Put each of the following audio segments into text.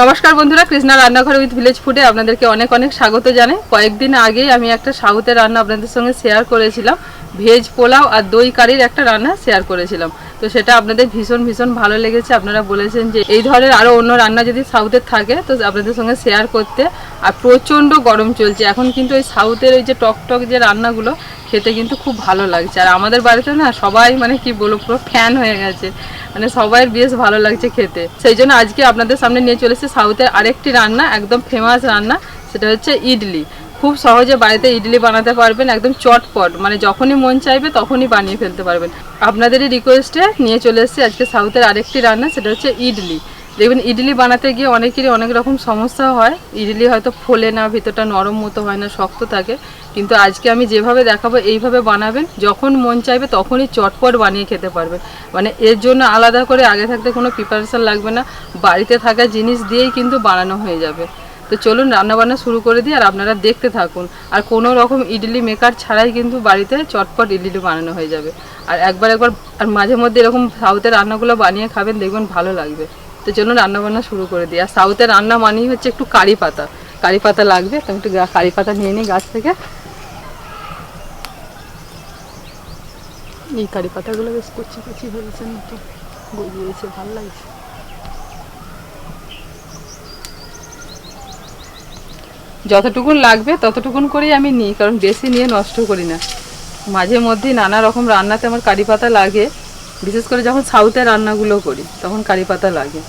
নমস্কার বন্ধুরা, কৃষ্ণা রান্নাঘর উইথ ভিলেজ ফুডে আপনাদেরকে অনেক অনেক স্বাগত জানাই। কয়েকদিন আগেই আমি একটা সাউথের রান্না আপনাদের সঙ্গে শেয়ার করেছিলাম। ভেজ পোলাও আর দই কারির একটা রান্না শেয়ার করেছিলাম। তো সেটা আপনাদের ভীষণ ভীষণ ভালো লেগেছে। আপনারা বলেছেন যে এই ধরনের আরও অন্য রান্না যদি সাউথের থাকে, তো আপনাদের সঙ্গে শেয়ার করতে। আর প্রচণ্ড গরম চলছে। এখন কিন্তু ওই সাউথের ওই যে টক টক যে রান্নাগুলো খেতে কিন্তু খুব ভালো লাগছে। আর আমাদের বাড়িতে না সবাই মানে কি বলব, পুরো ফ্যান হয়ে গেছে। মানে সবাই বেশ ভালো লাগছে খেতে। সেই জন্য আজকে আপনাদের সামনে নিয়ে চলে এসেছি সাউথের আরেকটি রান্না, একদম ফেমাস রান্না, সেটা হচ্ছে ইডলি। খুব সহজে বাড়িতে ইডলি বানাতে পারবেন, একদম চটপট। মানে যখনই মন চাইবে তখনই বানিয়ে ফেলতে পারবেন। আপনাদেরই রিকোয়েস্টে নিয়ে চলে এসেছি আজকে সাউথের আরেকটি রান্না, সেটা হচ্ছে ইডলি। দেখবেন, ইডলি বানাতে গিয়ে অনেকেরই অনেক রকম সমস্যা হয়। ইডলি হয়তো ফোলে না, ভিতরটা নরম মতো হয় না, শক্ত থাকে। কিন্তু আজকে আমি যেভাবে দেখাবো, এইভাবে বানাবেন, যখন মন চাইবে তখনই চটপট বানিয়ে খেতে পারবেন মানে এর জন্য আলাদা করে আগে থাকতে কোনো প্রিপারেশান লাগবে না। বাড়িতে থাকা জিনিস দিয়েই কিন্তু বানানো হয়ে যাবে। তো চলুন, রান্নাবান্না শুরু করে দিই আর আপনারা দেখতে থাকুন। আর কোনো রকম ইডলি মেকার ছাড়াই কিন্তু বাড়িতে চটপট ইডলি বানানো হয়ে যাবে। আর একবার একবার, আর মাঝে মধ্যে এরকম সাউথের রান্নাগুলো বানিয়ে খাবেন, দেখবেন ভালো লাগবে। তো চলুন রান্নাবান্না শুরু করে দিই। আর সাউথের রান্না মানেই হচ্ছে একটু কারি পাতা। কারি পাতা লাগবে, তো একটু কারি পাতা নিয়ে নিই গাছ থেকে। এই কারি পাতাগুলো বেশ কচি কচি হয়েছে মতো গজিয়েছে ভালো লাগছে। যতটুকুন লাগবে ততটুকুন করেই আমি নিই, কারণ বেশি নিয়ে নষ্ট করি না। মাঝে মধ্যেই নানা রকম রান্নাতে আমার কারি পাতা লাগে। বিশেষ করে যখন সাউথের রান্নাগুলো করি, তখন কারি পাতা লাগে।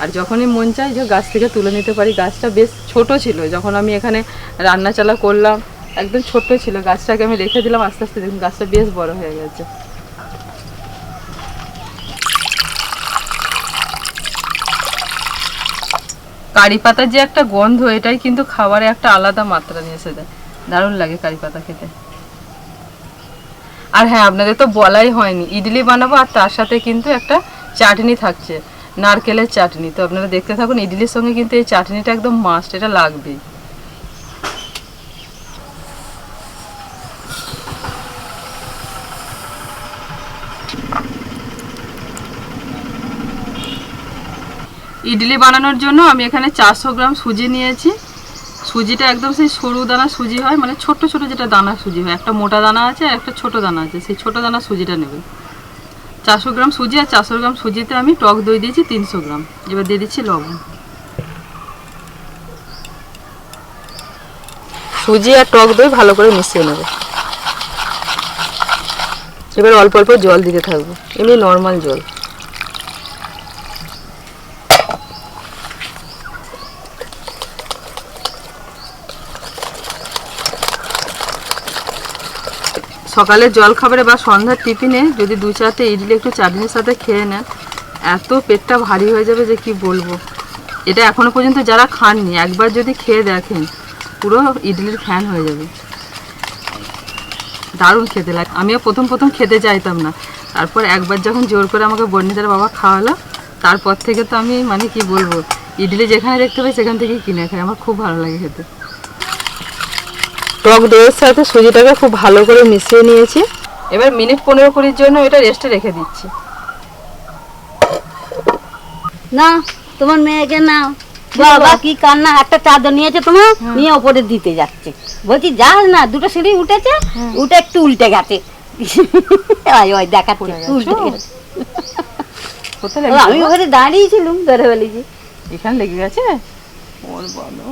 আর যখনই মন চাই যে গাছ থেকে তুলে নিতে পারি, গাছটা বেশ ছোট ছিল। যখন আমি এখানে রান্না চালা করলাম, একদম ছোট্ট ছিল, গাছটাকে আমি রেখে দিলাম, আস্তে আস্তে দেখুন গাছটা বেশ বড় হয়ে গেছে। কারি পাতার যে একটা গন্ধ, এটাই কিন্তু খাবারে একটা আলাদা মাত্রা নিয়ে এসে দেয়। দারুণ লাগে কারি পাতা খেতে। আর হ্যাঁ আপনাদের তো বলাই হয়নি। ইডলি বানাবো আর তার সাথে কিন্তু একটা চাটনি থাকছে, নারকেলের চাটনি। তো আপনারা দেখতে থাকুন, ইডলির সঙ্গে কিন্তু এই চাটনিটা একদম মাস্ট এটা লাগবেই ইডলি বানানোর জন্য আমি এখানে চারশো গ্রাম সুজি নিয়েছি। সুজিটা একদম সেই সরু দানা সুজি হয় মানে ছোট ছোট যেটা দানা সুজি হয়, একটা মোটা দানা আছে আর একটা ছোট দানা আছে, সেই ছোট দানা সুজিটা নেবেন। চারশো গ্রাম সুজি আর চারশো গ্রাম সুজিতে আমি টক দই দিয়েছি তিনশো গ্রাম। এবার দিয়ে দিচ্ছি লবণ। সুজি আর টক দই ভালো করে মিশিয়ে নেবে। এবার অল্প অল্প জল দিতে থাকব, এমনি নর্মাল জল। সকালে জল খাবারে বা সন্ধ্যার টিফিনে যদি দু চারটে ইডলি একটু চাটনির সাথে খেয়ে নেন এত পেটটা ভারী হয়ে যাবে যে কি বলব। এটা এখনও পর্যন্ত যারা খাননি, একবার যদি খেয়ে দেখেন, পুরো ইডলির ফ্যান হয়ে যাবে। দারুণ খেতে লাগে। আমিও প্রথম প্রথম খেতে চাইতাম না। তারপর একবার যখন জোর করে আমাকে বর্ণিতার বাবা খাওয়ালো, তারপর থেকে তো আমি মানে কি বলব, ইডলি যেখানে দেখতে পাই সেখান থেকেই কিনে খাই, আমার খুব ভালো লাগে খেতে। টক দইয়ের সাথে সুজিটাকে খুব ভালো করে মিশিয়ে নিয়েছি। এবার মিনিট পনেরো কুড়ির জন্য এটা রেস্টে রেখে দিচ্ছি। না তোমার মেয়েকে নাও। বাবা কি কান্না? একটা চাদর নিয়েছে তোমার নিয়ে ওপরে দিতে যাচ্ছে। বলছি যাস না দুটো সিঁড়ি উঠেছে উঠে একটু উল্টে গেছে। ওই ওই দেখাচ্ছে? উল্টে গেছে। আমি ওখানে দাঁড়িয়েছিলাম ধরে ফেলেছি এখানে লেগে গেছে? ওর বলো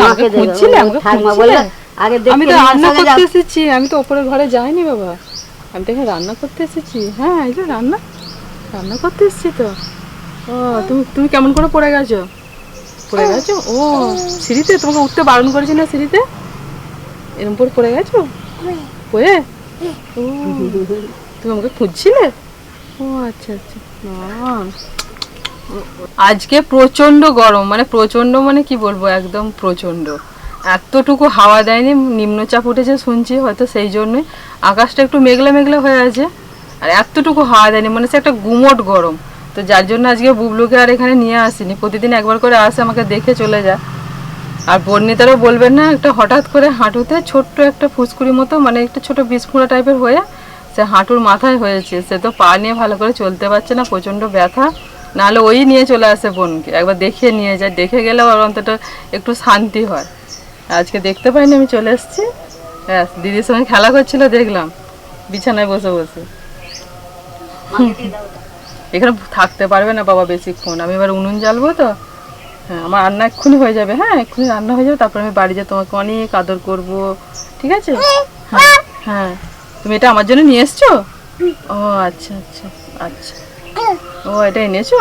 মাকে খুঁজছিলে? আমাকে খুঁজছিলে? আগে আমি তো রান্না করতে এসেছি আমি তো ওপরের ঘরে যাইনি বাবা। আমি তো রান্না করতে এসেছি। হ্যাঁ এই তো রান্না রান্না করতে এসেছি তো। ও তুমি তুমি কেমন করে পড়ে গেছো? পড়ে গেছো? ও সিঁড়িতে? তোমাকে উঠতে বারণ করেছি না সিঁড়িতে? এরম করে পড়ে গেছো? পড়ে? ও তুমি আমাকে খুঁজছিলে? ও আচ্ছা আচ্ছা। না আজকে প্রচণ্ড গরম মানে প্রচণ্ড মানে কি বলব, একদম প্রচণ্ড এতটুকু হাওয়া দেয়নি, নিম্নচাপ উঠেছে শুনছি হয়তো সেই জন্যই। আকাশটা একটু মেঘলা মেঘলা হয়ে আছে, আর এতটুকু হাওয়া দেয়নি মানে সে একটা গুমোট গরম। তো যার জন্য আজকে বুবলুকে আর এখানে নিয়ে আসিনি। প্রতিদিন একবার করে আসে, আমাকে দেখে চলে যায়। আর বর্ণিতারও বলবেন না, একটা হঠাৎ করে হাঁটুতে ছোট্ট একটা ফুসকুড়ি মতো মানে একটা ছোট বিস্ফোড়া টাইপের হয়ে সে হাঁটুর মাথায় হয়েছে। সে তো পা নিয়ে ভালো করে চলতে পারছে না, প্রচণ্ড ব্যথা। নাহলে ওই নিয়ে চলে আসে বোনকে। একবার দেখিয়ে নিয়ে যায়। দেখে গেলে ওর অন্তত একটু শান্তি হয়। আজকে দেখতে পাইনি, আমি চলে এসেছি। ব্যাস, দিদির সঙ্গে খেলা করছিল, দেখলাম। বিছানায় বসে বসে। এখানে থাকতে পারবে না বাবা বেশিক্ষণ। আমি এবার উনুন জ্বালবো তো। হ্যাঁ আমার রান্না এক্ষুনি হয়ে যাবে। হ্যাঁ এক্ষুনি রান্না হয়ে যাবে। তারপর আমি বাড়ি যেয়ে তোমাকে অনেক আদর করব। ঠিক আছে? হ্যাঁ হ্যাঁ। তুমি এটা আমার জন্য নিয়ে এসছো? ও আচ্ছা আচ্ছা। আচ্ছা। ও এটা এনেছো?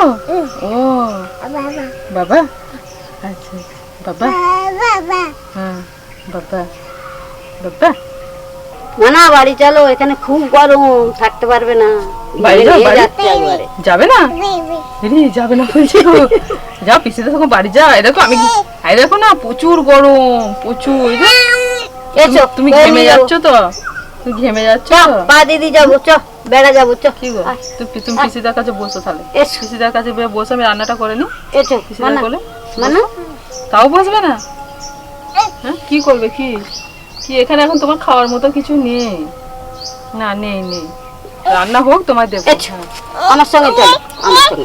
ও। বাবা আচ্ছা বাবা? হ্যাঁ বাবা। বাবা? না না বাড়ি চলো এখানে খুব গরম থাকতে পারবে না। যাবে না? রে যাবে না বলছি গো যা পিসিতে তখন বাড়ি যা। এই দেখো আমি এই দেখো না প্রচুর গরম প্রচুর। এই যে, এসো তুমি ঘেমে যাচ্ছ তো? তুমি ঘেমে যাচ্ছ? পা দিদি যাব চ। বেড়া যাব চ কি গো? আয়, তুমি পিসিদার কাছে বসো তাহলে? এসো। পিসিদার কাছে বসে আমি রান্নাটা করে নি এসো। পিসিদার বলে? মানা। তাও বসবে না? হ্যাঁ? কি করবে কি? কি এখানে এখন তোমার খাওয়ার মতো কিছু নেই। না নেই নেই। রান্না হোক তোমার দেবো। আমার সঙ্গে চলো। আমার সঙ্গে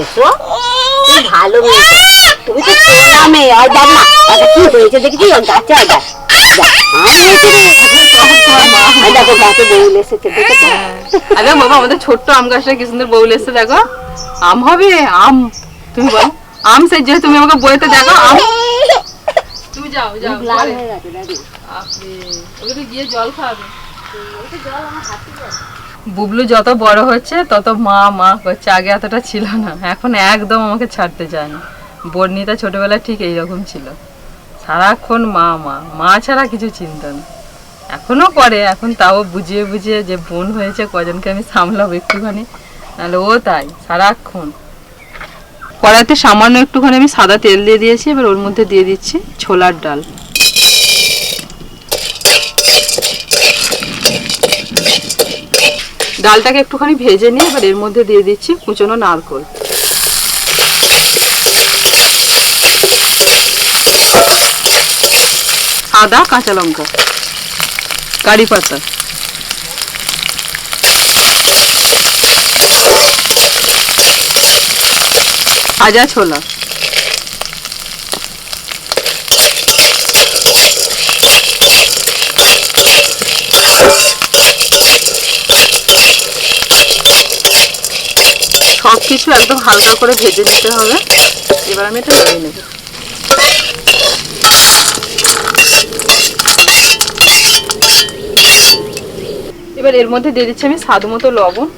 এসো ভালো মেয়ে। তুমি তো মেয়ে আর আচ্ছা কি হয়েছে? দেখেছি গাছে আর গাছে আরে বাবা আমাদের ছোট্ট আম গাছটা কি সুন্দর বউল এসছে দেখো। আম হবে? আম। তুমি বলো। আম সেই যে তুমি আমাকে বইতে দেখো আম। তুমি যাও যাও লাল ঘরে। গেছে দেখ না। আপনি ওকে গিয়ে জল খাওয়াবে। বুবলু যত বড় হচ্ছে তত মা মা করছে আগে এতটা ছিল না এখন একদম আমাকে ছাড়তে চায় না। বর্ণিতা ছোটবেলায় ঠিক এইরকম ছিল। সারাক্ষণ মা মা। মা ছাড়া কিছু চিন্তা না এখনও করে, এখন তাও বুঝিয়ে বুঝিয়ে যে বোন হয়েছে, কজনকে আমি সামলাবো একটুখানি। নাহলে ও তাই, সারাক্ষণ। কড়াইতে সামান্য একটুখানি আমি সাদা তেল দিয়ে দিয়েছি, এবার ওর মধ্যে দিয়ে দিচ্ছি ছোলার ডাল। ডালটাকে একটুখানি ভেজে নিয়ে এবার এর মধ্যে দিয়ে দিচ্ছি কুচনো নারকোল। আদা কাঁচা লঙ্কা। কারি পাতা। ভাজা ছোলা। সব কিছু একদম হালকা করে ভেজে নিতে হবে। এবার আমি এটা নামিয়ে নেব। এবার এর মধ্যে দিয়ে দিচ্ছি আমি স্বাদ মতো লবণ।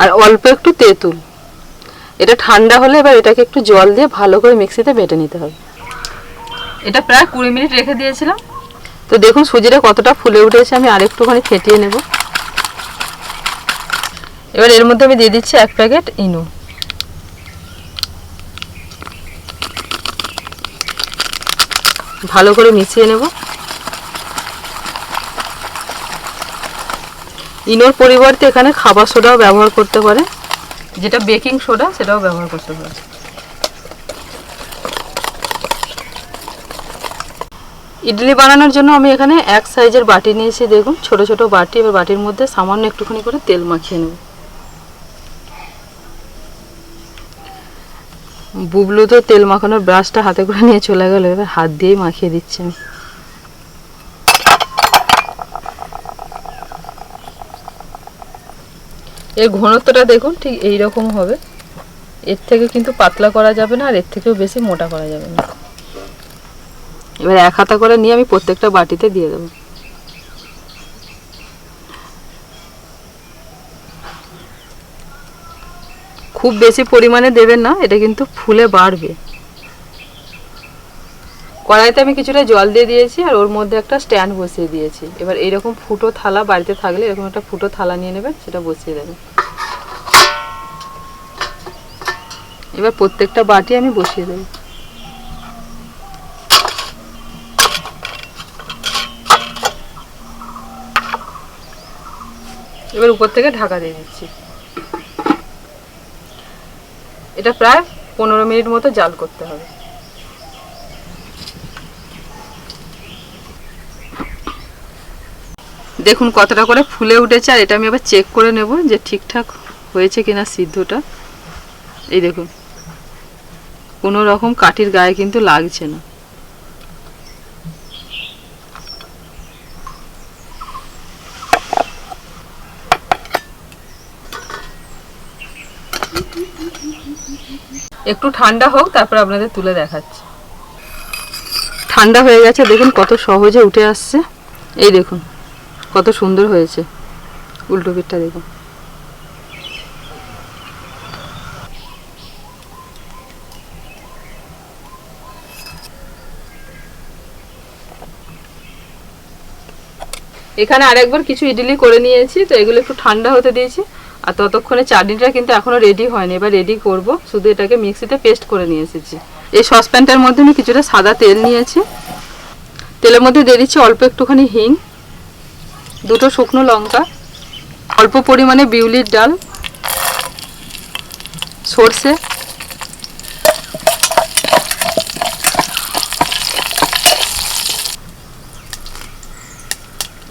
আর অল্প একটু তেঁতুল। এটা ঠান্ডা হলে এবার এটাকে একটু জল দিয়ে ভালো করে মিক্সিতে বেটে নিতে হবে। এটা প্রায় কুড়ি মিনিট রেখে দিয়েছিলাম। তো দেখুন সুজিটা কতটা ফুলে উঠেছে আমি আরেকটুখানি ফেটিয়ে নেব। এবার এর মধ্যে আমি দিয়ে দিচ্ছি এক প্যাকেট ইনো। ভালো করে মিশিয়ে নেব। ইনোর পরিবর্তে এখানে খাবার সোডাও ব্যবহার করতে পারে। যেটা বেকিং সোডা, সেটাও ব্যবহার করতে পারে। ইডলি বানানোর জন্য আমি এখানে এক সাইজের বাটি নিয়েছি, দেখুন। ছোট ছোট বাটি এবার বাটির মধ্যে সামান্য একটুখানি করে তেল মাখিয়ে নেব। বুবলু তো তেল মাখানোর ব্রাশটা হাতে করে নিয়ে চলে গেল, এবার হাত দিয়েই মাখিয়ে দিচ্ছি আমি। এর ঘনত্বটা দেখুন, ঠিক এই রকম হবে। এর থেকে কিন্তু পাতলা করা যাবে না, আর এর থেকেও বেশি মোটা করা যাবে না। এবার এক হাতা করে নিয়ে আমি প্রত্যেকটা বাটিতে দিয়ে দেবো। খুব বেশি পরিমাণে দেবেন না, এটা কিন্তু ফুলে বাড়বে। কড়াইতে আমি কিছুটা জল দিয়ে দিয়েছি আর ওর মধ্যে একটা স্ট্যান্ড বসিয়ে দিয়েছি। এবার এরকম ফুটো থালা বাড়িতে থাকলে এরকম একটা ফুটো থালা নিয়ে নেবেন, সেটা বসিয়ে দেবেন। এবার প্রত্যেকটা বাটি আমি বসিয়ে দেবো। এবার উপর থেকে ঢাকা দিয়ে দিচ্ছি। এটা প্রায় পনেরো মিনিট মতো জাল করতে হবে। দেখুন কতটা করে ফুলে উঠেছে, আর এটা আমি এবার চেক করে নেব যে ঠিকঠাক হয়েছে কিনা সিদ্ধটা। এই দেখুন, কোনো রকম কাঠির গায়ে কিন্তু লাগছে না। একটু ঠান্ডা হোক, তারপর আপনাদের তুলে দেখাচ্ছি। ঠান্ডা হয়ে গেছে, দেখুন কত সহজে উঠে আসছে। এই দেখুন কত সুন্দর হয়েছে। উল্টো পিঠটা দেখুন এখানে আরেকবার কিছু ইডলি করে নিয়েছি, তো এগুলো একটু ঠান্ডা হতে দিয়েছি। আর ততক্ষণে চাটনিটা কিন্তু এখনও রেডি হয়নি, এবার রেডি করব। শুধু এটাকে মিক্সিতে পেস্ট করে নিয়ে এসেছি। এই সসপ্যানটার মধ্যে আমি কিছুটা সাদা তেল নিয়েছি। তেলের মধ্যে দিয়ে দিচ্ছি অল্প একটুখানি হিং। দুটো শুকনো লঙ্কা, অল্প পরিমাণে বিউলির ডাল, সর্ষে,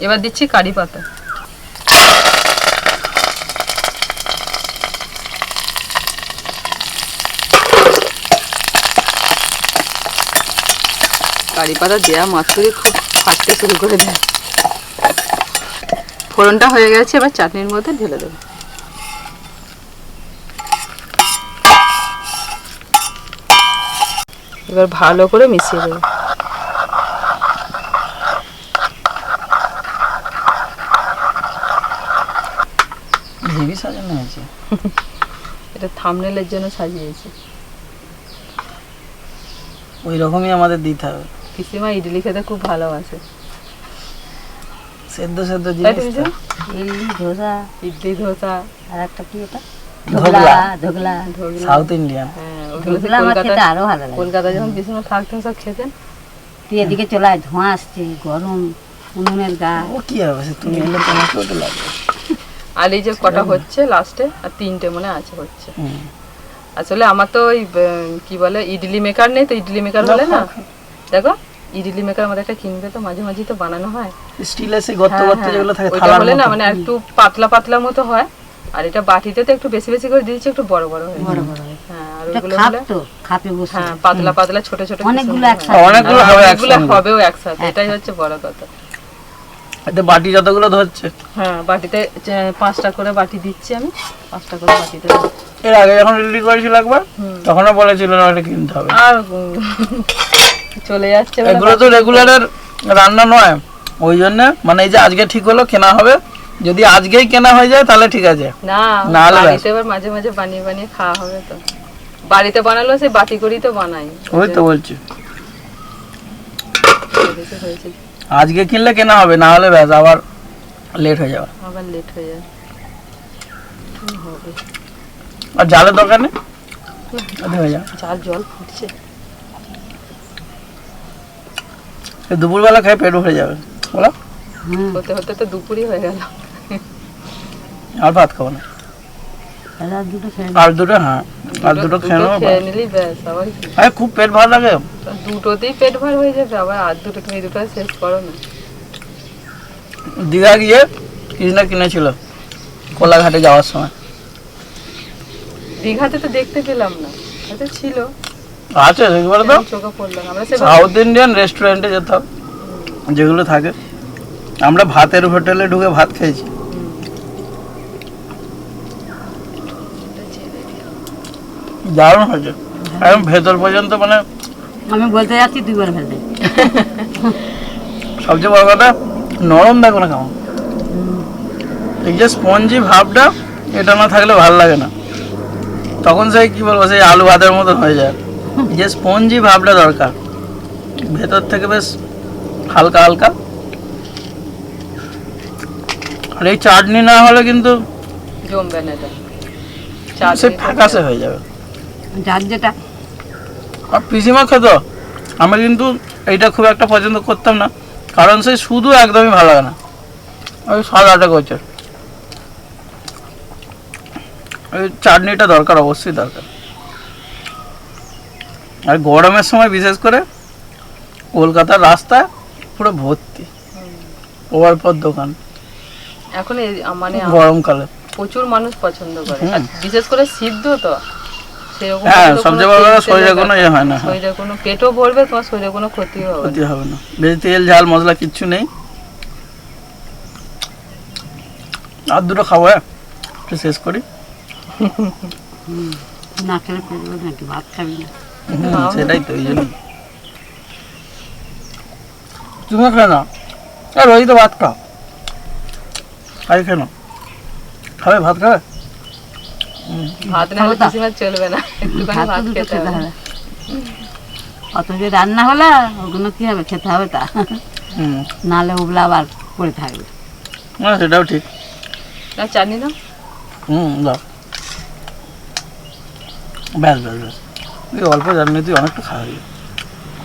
এবার দিচ্ছি কারি পাতা। কারি পাতা দেওয়া মাত্রই খুব ফাটতে শুরু করে দেয়। ফোড়নটা হয়ে গেছে এবার চাটনির মধ্যে ঢেলে দেবো। এবার ভালো করে মিশিয়ে দেবো। হেভি সাজানো হয়েছে। এটা থামনেলের জন্য সাজিয়েছি। ওই রকমই আমাদের দিতে হবে। পিসিমা ইডলি খেতে খুব ভালোবাসে। সেদ্ধ সেদ্ধ জিনিস ইডলি ধোসা। ইডলি ধোসা। আর একটা কি এটা dhokla. Dhokla dhokla South Indian. হ্যাঁ ওগুলো তো ধোকলা আমার খেতে আরও ভালো লাগে। কলকাতা যখন পিসিমা থাকতেন সব খেতেন। তুই এদিকে চলে আয় ধোঁয়া আসছে গরম উনুনের গা। ও কি হবে? সে তুমি এলে তোমাকে ওটা লাগবে। আর এই যে কটা হচ্ছে লাস্টে আর তিনটে মনে আছে হচ্ছে। আসলে আমার তো ওই কি বলে ইডলি মেকার নেই তো ইডলি মেকার বলে না দেখো ইডলি মেকার আমাদের একটা কিনবে তো মাঝে মাঝে তো বানানো হয় স্টিলের সেই গর্ত হ্যাঁ, গর্ত হ্যাঁ। যেগুলো থাকে থালার হলে না মানে একটু পাতলা পাতলা মতো হয় আর এটা বাটিতে তো একটু বেশি বেশি করে দিয়েছি একটু বড় বড় হয়ে বড় বড় হয়। হ্যাঁ আর তো খাপে বসে হ্যাঁ পাতলা পাতলা ছোট ছোট অনেকগুলো একসাথে। অনেকগুলো হবে একসঙ্গে। হবেও একসাথে এটাই হচ্ছে বড় কথা এতে বাটি যতগুলো ধরছে হ্যাঁ বাটিতে পাঁচটা করে বাটি দিচ্ছি আমি পাঁচটা করে বাটিতে দিচ্ছি। এর আগে যখন রেডি করেছিল একবার। তখনও বলেছিল না এটা কিনতে হবে আর চলে যাচ্ছে এগুলো তো রেগুলারের রান্না নয়। ওই জন্য মানে এই যে আজকে ঠিক হলো কেনা হবে। যদি আজকেই কেনা হয়ে যায় তাহলে ঠিক আছে। না না বাড়িতে এবার মাঝে মাঝে বানিয়ে বানিয়ে খাওয়া হবে তো। বাড়িতে বানালো সেই বাটি করেই তো বানাই ওই তো বলছি। আজকে কিনলে কেনা হবে না হলে ব্যাস আবার লেট হয়ে যাবে। আবার লেট হয়ে হবে? আর জালের দরকার নেই? ওতে যাবে। চার জল ফুটছে এই দুপুরবেলা খেয়ে পেট ভরে যাবে। বলো। হতে হতে তো দুপুরই হয়ে গেল। আর ভাত খাব না। আর দুটো হ্যাঁ আর দুটো খেয়ে নেব? আরে খুব পেট লাগে। দুটোতেই পেট ভর হয়ে যাবে আবার আর দুটো তুমি দুটো শেষ করো না। দীঘা গিয়ে কৃষ্ণা কিনেছিল কোলাঘাটে যাওয়ার সময়। দীঘাতে তো দেখতে পেলাম না হয়তো ছিল। আছে সেগুলো তো? সাউথ ইন্ডিয়ান রেস্টুরেন্টে যেতাম যেগুলো থাকে। আমরা ভাতের হোটেলে ঢুকে ভাত খেয়েছি। দারুণ হয়েছে। একদম ভেতর পর্যন্ত মানে আমি বলতে যাচ্ছি তুই বলে ফেলতে সবচেয়ে বড় কথা নরম দেখো না কেমন। এই যে স্পঞ্জি ভাবটা এটা না থাকলে ভালো লাগে না। তখন সেই কি বলব সেই আলু ভাতের মতন হয়ে যায়। যে স্পঞ্জি ভাবটা দরকার। ভেতর থেকে বেশ হালকা হালকা। আর এই চাটনি না হলে কিন্তু জমবে না সে চাটনি হয়ে যাবে। যার যেটা। আর পিসিমা খেত আমি কিন্তু এইটা খুব একটা পছন্দ করতাম না কারণ সেই শুধু একদমই ভালো লাগে না। ওই স্বাদ আটা করছে। ওই চাটনিটা দরকার অবশ্যই দরকার। আর গরমের সময় বিশেষ করে কলকাতার রাস্তা পুরো ভর্তি। ওভার পর দোকান। এখন মানে গরমকালে। প্রচুর মানুষ পছন্দ করে। বিশেষ করে সিদ্ধ তো। হ্যাঁ, সবচেয়ে বড় কথা শরীরে কোনো ইয়ে হয় না। হ্যাঁ। শরীরে কোনো পেটও ভরবে তোমার শরীরে কোনো ক্ষতিও হবে ক্ষতি হবে না। বেশি তেল ঝাল মশলা কিচ্ছু নেই। আর দুটো খাব হ্যাঁ? একটু শেষ করি। না খেলে করব ভাত খাবি না। হুম, সেটাই তো এই জন্য তুমি খেয়ে না আর ওই তো ভাত খাও খাই খেয়ে নাও খাবে ভাত খাবে ভাত না খাব হলে তো। পিসিমার চলবে না একটুখানি ভাত তো ভাত দুটো খেতে খেতে হবে হবে অত যে রান্না হলো ওগুলো কি হবে খেতে হবে তা হুম নালে ওগুলো আবার পড়ে থাকবে না সেটাও ঠিক না চাটনি না হুম দাও ব্যাস ব্যাস ব্যাস এই অল্প জানলে তুই অনেকটা খাওয়া